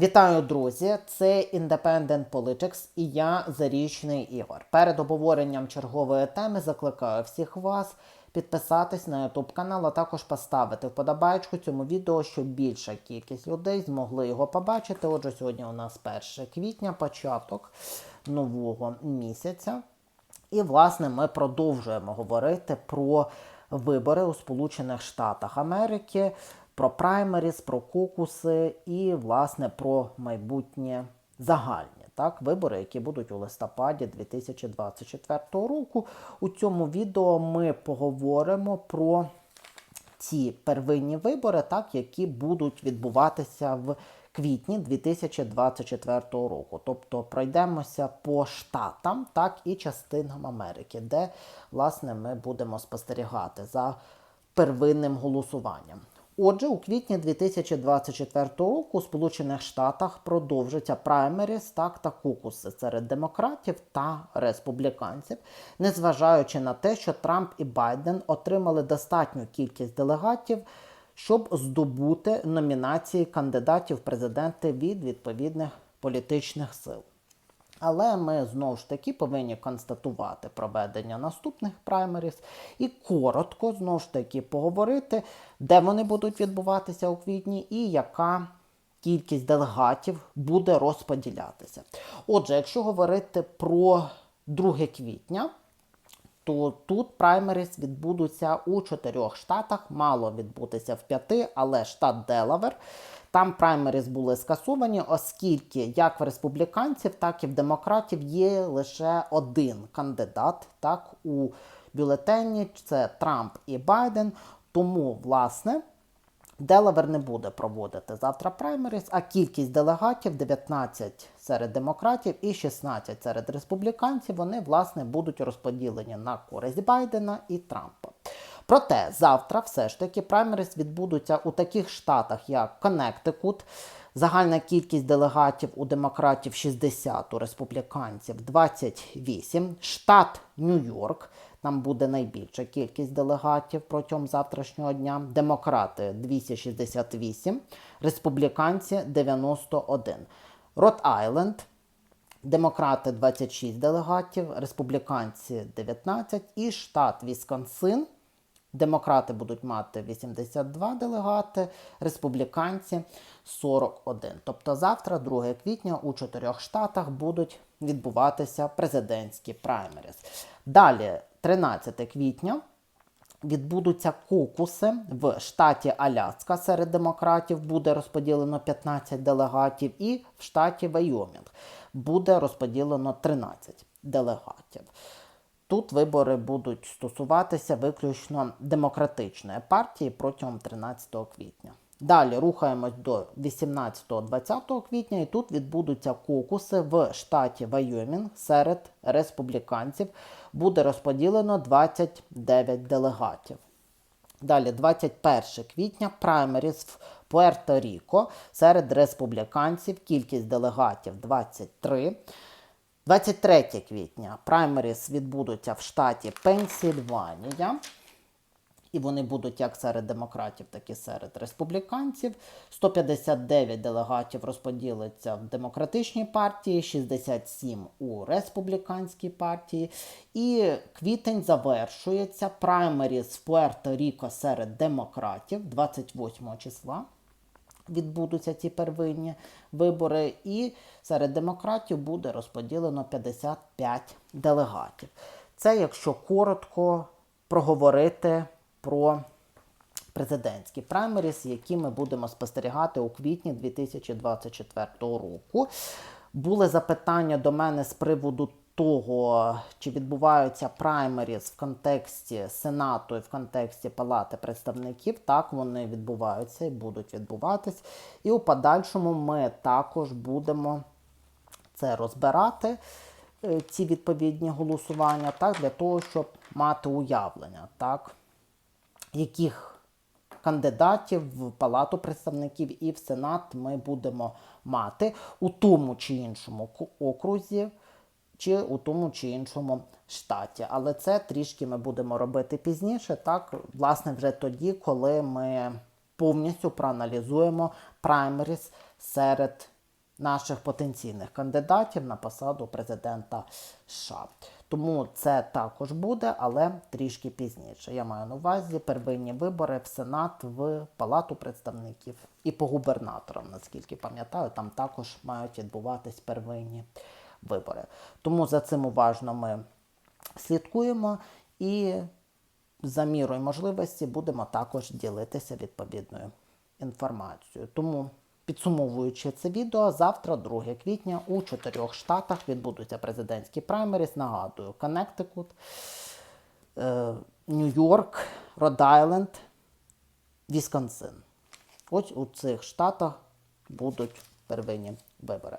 Вітаю, друзі! Це Independent Politics і я Зарічний Ігор. Перед обговоренням чергової теми закликаю всіх вас підписатись на YouTube канал, а також поставити вподобайку цьому відео, щоб більша кількість людей змогли його побачити. Отже, сьогодні у нас 1 квітня, початок нового місяця. І, власне, ми продовжуємо говорити про вибори у Сполучених Штатах Америки, про праймеріс, про кокуси і, власне, про майбутнє загальні так, вибори, які будуть у листопаді 2024 року. У цьому відео ми поговоримо про ті первинні вибори, так, які будуть відбуватися в квітні 2024 року. Тобто пройдемося по штатам, так і частинам Америки, де власне ми будемо спостерігати за первинним голосуванням. Отже, у квітні 2024 року у Сполучених Штатах продовжаться праймеріс так та кукуси серед демократів та республіканців, незважаючи на те, що Трамп і Байден отримали достатню кількість делегатів, щоб здобути номінації кандидатів президенти від відповідних політичних сил. Але ми знову ж таки повинні констатувати проведення наступних праймеріс і коротко знову ж таки поговорити, де вони будуть відбуватися у квітні і яка кількість делегатів буде розподілятися. Отже, якщо говорити про 2 квітня, то тут праймеріс відбудуться у чотирьох штатах, мало відбутися в п'яти, але штат Делавер. Там праймеріс були скасовані, оскільки як в республіканців, так і в демократів є лише один кандидат так, у бюлетені це Трамп і Байден. Тому, власне, Делавер не буде проводити завтра праймеріс, а кількість делегатів 19 серед демократів і 16 серед республіканців, вони, власне, будуть розподілені на користь Байдена і Трампа. Проте завтра все ж таки праймеріс відбудуться у таких штатах, як Коннектикут, загальна кількість делегатів у демократів 60, у республіканців 28, штат Нью-Йорк. Там буде найбільша кількість делегатів протягом завтрашнього дня. Демократи 268, республіканці 91. Рот Айленд. Демократи 26 делегатів, республіканці 19 і штат Вісконсин. Демократи будуть мати 82 делегати, республіканці 41. Тобто завтра, 2 квітня, у чотирьох штатах будуть відбуватися президентські праймеріс. Далі, 13 квітня, відбудуться кокуси в штаті Аляска серед демократів буде розподілено 15 делегатів, і в штаті Вайомінг буде розподілено 13 делегатів. Тут вибори будуть стосуватися виключно демократичної партії протягом 13 квітня. Далі рухаємось до 18-20 квітня, і тут відбудуться кокуси в штаті Вайомінг серед республіканців. Буде розподілено 29 делегатів. Далі, 21 квітня, праймеріс в Пуерто-Ріко серед республіканців, кількість делегатів 23. 23 квітня праймеріс відбудуться в штаті Пенсільванія. І вони будуть як серед демократів, так і серед республіканців. 159 делегатів розподілиться в демократичній партії, 67 у республіканській партії. І квітень завершується праймеріс в Пуерто-Ріко серед демократів 28 числа відбудуться ці первинні вибори, і серед демократів буде розподілено 55 делегатів. Це якщо коротко проговорити про президентські праймеріс, які ми будемо спостерігати у квітні 2024 року. Були запитання до мене з приводу того, чи відбуваються праймеріс в контексті Сенату і в контексті Палати представників, так вони відбуваються і будуть відбуватись. І у подальшому ми також будемо це розбирати, е, ці відповідні голосування, так, для того, щоб мати уявлення, так, яких кандидатів в Палату представників і в Сенат ми будемо мати у тому чи іншому окрузі чи у тому чи іншому штаті. Але це трішки ми будемо робити пізніше, так, власне, вже тоді, коли ми повністю проаналізуємо праймеріс серед наших потенційних кандидатів на посаду президента США. Тому це також буде, але трішки пізніше. Я маю на увазі первинні вибори в Сенат, в Палату представників і по губернаторам, наскільки пам'ятаю, там також мають відбуватись первинні вибори. Тому за цим уважно ми слідкуємо і за мірою можливості будемо також ділитися відповідною інформацією. Тому, підсумовуючи це відео, завтра, 2 квітня, у чотирьох штатах відбудуться президентські праймеріс. Нагадую, Коннектикут, е, Нью-Йорк, Род-Айленд, Вісконсин. Ось у цих штатах будуть первинні вибори.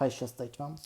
Hay şasta ikram.